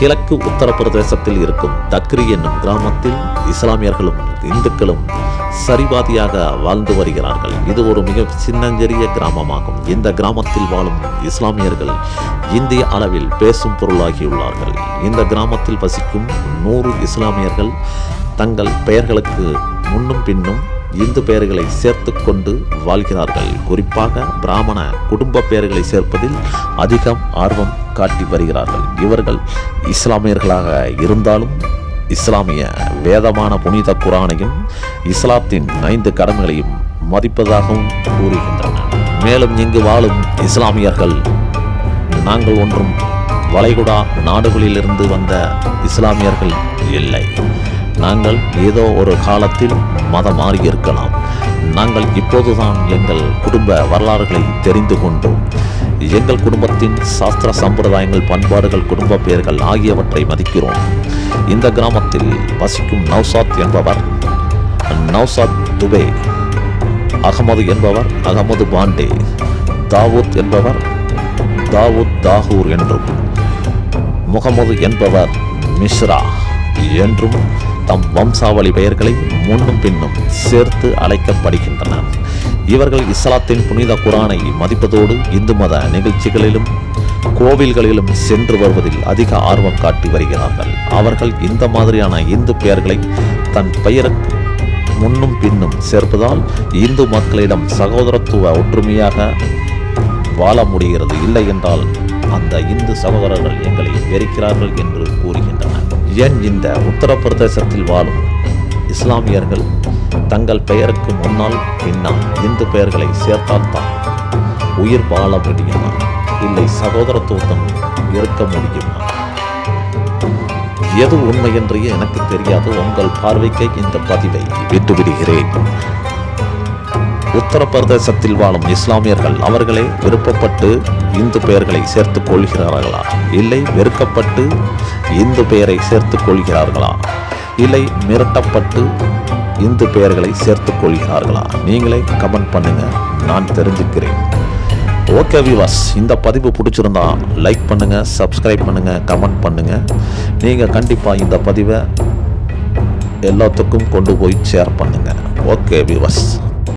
கிழக்கு உத்தரப்பிரதேசத்தில் இருக்கும் தக்ரி என்னும் கிராமத்தில் இஸ்லாமியர்களும் இந்துக்களும் சரிபாதியாக வாழ்ந்து வருகிறார்கள். இது ஒரு மிக சின்னஞ்சிறிய கிராமமாகும். இந்த கிராமத்தில் வாழும் இஸ்லாமியர்கள் இந்திய அளவில் பேசும் பொருளாகியுள்ளார்கள். இந்த கிராமத்தில் வசிக்கும் நூறு இஸ்லாமியர்கள் தங்கள் பெயர்களுக்கு முன்னும் பின்னும் இந்து பெயர்களை சேர்த்து கொண்டு வாழ்கிறார்கள். குறிப்பாக பிராமண குடும்ப பெயர்களை சேர்ப்பதில் அதிகம் ஆர்வம் காட்டி வருகிறார்கள். இவர்கள் இஸ்லாமியர்களாக இருந்தாலும் இஸ்லாமிய வேதமான புனித குரானையும் இஸ்லாத்தின் ஐந்து கடமைகளையும் மதிப்பதாகவும் கூறுகின்றனர். மேலும் இங்கு வாழும் இஸ்லாமியர்கள் நாங்கள் ஒன்றும் வளைகுடா நாடுகளிலிருந்து வந்த இஸ்லாமியர்கள் இல்லை. நாங்கள் ஏதோ ஒரு காலத்தில் மதம் மாறியிருக்கலாம் நாங்கள் இப்போதுதான் எங்கள் குடும்ப வரலாறுகளை தெரிந்து கொண்டோம். எங்கள் குடும்பத்தின் சாஸ்திர சம்பிரதாயங்கள் பண்பாடுகள் குடும்ப பெயர்கள் ஆகியவற்றை மதிக்கிறோம். இந்த கிராமத்தில் வசிக்கும் நௌசாத் என்பவர் நௌசாத் துபே அகமது என்பவர் அகமது பாண்டே தாவூத் என்பவர் தாவூத் தாகூர் என்றும் முகமது என்பவர் மிஸ்ரா என்றும் தம் வம்சாவளி பெயர்களை முன்னும் பின்னும் சேர்த்து அழைக்கப்படுகின்றனர் இவர்கள் இஸ்லாத்தின் புனித குரானை மதிப்பதோடு இந்து மத நிகழ்ச்சிகளிலும் கோவில்களிலும் சென்று வருவதில் அதிக ஆர்வம் காட்டி வருகிறார்கள். அவர்கள் இந்த மாதிரியான இந்து பெயர்களை தன் பெயருக்கு முன்னும் பின்னும் சேர்ப்பதால் இந்து மக்களிடம் சகோதரத்துவ ஒற்றுமையாக வாழ முடிகிறது. இல்லை என்றால் அந்த இந்து சகோதரர்கள் எங்களை வெறுக்கிறார்கள் என்று கூறுகிறார் ஏன் இந்த உத்தரப்பிரதேசத்தில் வாழும் இஸ்லாமியர்கள் தங்கள் பெயருக்கு முன்னால் பின்னால் இந்து பெயர்களை சேர்த்தால்தான் உயிர் வாழ முடியுமா? இல்லை சகோதரத்துவம் இருக்க முடியுமா? எது உண்மை என்று எனக்கு தெரியாது. உங்கள் பார்வைக்கு இந்த பதிவை விட்டுவிடுகிறேன். உத்தரப்பிரதேசத்தில் வாழும் இஸ்லாமியர்கள் அவர்களே விருப்பப்பட்டு இந்து பெயர்களை சேர்த்துக் கொள்கிறார்களா? இல்லை வெறுக்கப்பட்டு இந்து பெயரை சேர்த்துக் கொள்கிறார்களா? இல்லை மிரட்டப்பட்டு இந்து பெயர்களை சேர்த்துக் கொள்கிறார்களா? நீங்களே கமெண்ட் பண்ணுங்க நான் தெரிஞ்சுக்கிறேன். ஓகே விவாஸ் இந்த பதிவு பிடிச்சிருந்தா லைக் பண்ணுங்கள் சப்ஸ்கிரைப் பண்ணுங்கள் கமெண்ட் பண்ணுங்கள் நீங்கள் கண்டிப்பாக இந்த பதிவை எல்லாத்துக்கும் கொண்டு போய் ஷேர் பண்ணுங்கள் ஓகே விவாஸ்